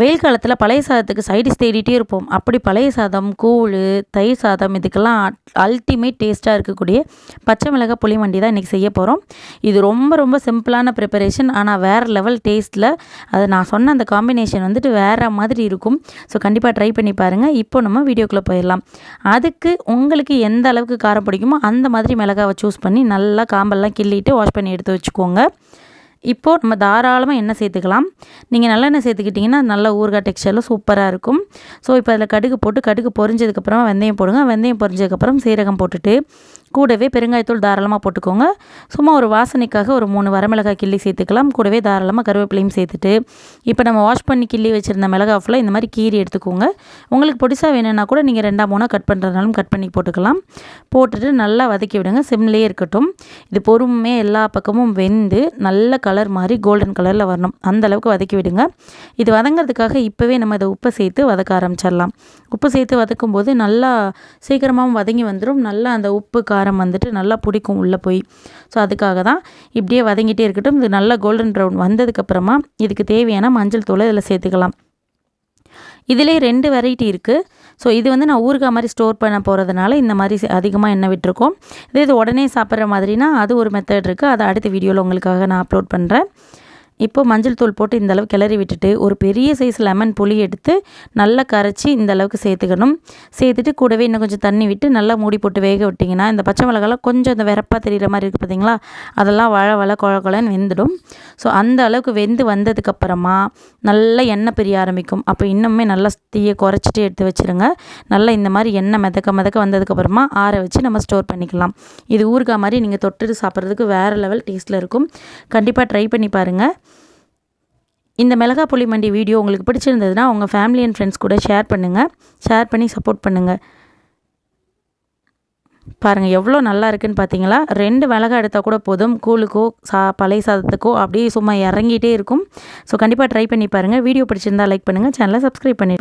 வெயில் காலத்தில் பழைய சாதத்துக்கு சைடிஷ் தேடிட்டே இருப்போம். அப்படி பழைய சாதம் கூழ் தயிர் சாதம் இதுக்கெல்லாம் அல்டிமேட் டேஸ்ட்டாக இருக்கக்கூடிய பச்சை மிளகாய் புளிமண்டி தான் இன்றைக்கி செய்ய போகிறோம் இது ரொம்ப ரொம்ப சிம்பிளான ப்ரிப்பரேஷன் ஆனால் வேறு லெவல் டேஸ்ட்டில் அது நான் சொன்ன அந்த காம்பினேஷன் வந்துட்டு வேறு மாதிரி இருக்கும். ஸோ கண்டிப்பாக ட்ரை பண்ணி பாருங்கள் இப்போ நம்ம வீடியோக்குள்ளே போயிடலாம். அதுக்கு உங்களுக்கு எந்த அளவுக்கு காரம் பிடிக்குமோ அந்த மாதிரி மிளகாவை சூஸ் பண்ணி நல்லா காம்பெல்லாம் கிள்ளிட்டு வாஷ் பண்ணி எடுத்து வச்சுக்கோங்க. இப்போது நம்ம தாராளமாக எண்ணெய் சேர்த்துக்கலாம். நீங்கள் நல்லெண்ணெய் சேர்த்துக்கிட்டிங்கன்னா நல்ல ஊறுகாய் டெக்ஸ்டரில் சூப்பராக இருக்கும். ஸோ இப்போ அதில் கடுகு போட்டு கடுகு பொரிஞ்சதுக்கப்புறமா வெந்தயம் போடுங்க. வெந்தயம் பொரிஞ்சதுக்கப்புறம் சீரகம் போட்டுட்டு கூடவே பெருங்காயத்தூள் தாராளமாக போட்டுக்கோங்க. சும்மா ஒரு வாசனைக்காக ஒரு மூணு வரமிளகாய் கிள்ளி சேர்த்துக்கலாம். கூடவே தாராளமாக கருவேப்பிலையும் சேர்த்துட்டு இப்போ நம்ம வாஷ் பண்ணி கிள்ளி வச்சுருந்த மிளகாய் ஃபுல்லாக இந்த மாதிரி கீரி எடுத்துக்கோங்க. உங்களுக்கு பொடிசாக வேணும்னா கூட நீங்கள் ரெண்டாம் மூணாக கட் பண்ணுறதுனாலும் கட் பண்ணி போட்டுக்கலாம். போட்டுட்டு நல்லா வதக்கி விடுங்க. சிம்லேயே இருக்கட்டும். இது பொறுமையாக எல்லா பக்கமும் வெந்து நல்ல கலர் மாதிரி கோல்டன் கலரில் வரணும். அந்த அளவுக்கு வதக்கி விடுங்க. இது வதங்கிறதுக்காக இப்போவே நம்ம இதை உப்பை சேர்த்து வதக்க ஆரம்பிச்சிடலாம். உப்பு சேர்த்து வதக்கும்போது நல்லா சீக்கிரமாகவும் வதங்கி வந்துடும் நல்லா அந்த உப்பு காரம் வந்துட்டு நல்லா பிடிக்கும் உள்ளே போய். ஸோ அதுக்காக தான் இப்படியே வதங்கிட்டே இருக்கட்டும். இது நல்லா கோல்டன் ப்ரௌன் வந்ததுக்கப்புறமா இதுக்கு தேவையான மஞ்சள் தூளை இதில் சேர்த்துக்கலாம். இதிலே ரெண்டு வெரைட்டி இருக்குது ஸோ இது வந்து நான் ஊறுகாய் மாதிரி ஸ்டோர் பண்ண போகிறதுனால இந்த மாதிரி அதிகமாக எண்ணெய் விட்டுருக்கோம். இதே இது உடனே சாப்பிட்ற மாதிரினா அது ஒரு மெத்தட் இருக்குது அதை அடுத்த வீடியோவில் உங்களுக்காக நான் அப்லோட் பண்ணுறேன் இப்போ மஞ்சள் தூள் போட்டு இந்தளவுக்கு கிளறி விட்டுட்டு ஒரு பெரிய சைஸ் லெமன் புளி எடுத்து நல்லா கரைச்சி இந்த அளவுக்கு சேர்த்துக்கணும். சேர்த்துட்டு கூடவே இன்னும் கொஞ்சம் தண்ணி விட்டு நல்லா மூடி போட்டு வேக விட்டிங்கன்னா இந்த பச்சை மிளகாலாம் கொஞ்சம் இந்த வெறப்பாக தெரிகிற மாதிரி இருக்குது பார்த்தீங்களா அதெல்லாம் வள வள குழ குழன்னு வெந்துடும். ஸோ அந்த அளவுக்கு வெந்து வந்ததுக்கப்புறமா நல்லா எண்ணெய் பிரிய ஆரம்பிக்கும். அப்போ இன்னுமே நல்லா தீயை குறைச்சிட்டு எடுத்து வச்சுருங்க. நல்லா இந்த மாதிரி எண்ணெய் மிதக்க மிதக்க வந்ததுக்கப்புறமா ஆற வச்சு நம்ம ஸ்டோர் பண்ணிக்கலாம். இது ஊறுகாய் மாதிரி நீங்கள் தொட்டுட்டு சாப்பிட்றதுக்கு வேறு லெவல் டேஸ்ட்டில் இருக்கும். கண்டிப்பாக ட்ரை பண்ணி பாருங்கள் இந்த மிளகா புளி மண்டி வீடியோ உங்களுக்கு பிடிச்சிருந்ததுன்னா உங்கள் ஃபேமிலி அண்ட் ஃப்ரெண்ட்ஸ் கூட ஷேர் பண்ணுங்கள் ஷேர் பண்ணி சப்போர்ட் பண்ணுங்கள் பாருங்கள் எவ்வளோ நல்லா இருக்குன்னு பார்த்தீங்களா ரெண்டு மிளகா எடுத்தால் கூட போதும். கூழுக்கோ சா பழைய சாதத்துக்கோ அப்படியே சும்மா இறங்கிட்டே இருக்கும். ஸோ கண்டிப்பாக ட்ரை பண்ணி பாருங்கள் வீடியோ பிடிச்சிருந்தா லைக் பண்ணுங்கள் சேனலை சப்ஸ்கிரைப் பண்ணி